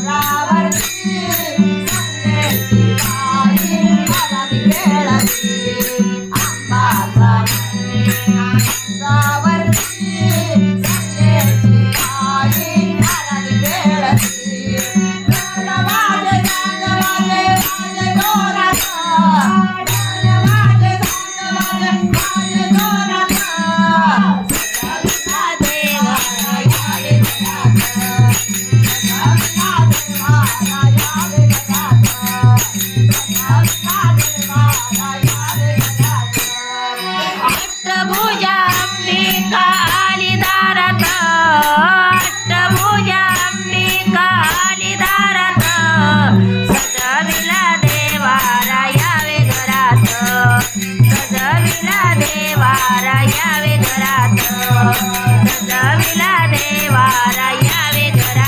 enamorarte Ashtabhuja Ambika आली दारात. अष्टभुजा अंबिका आली दारात सजविला देवारा यावे घरात सजविला देवारा यावे घरात सजविला देवारा यावे घरात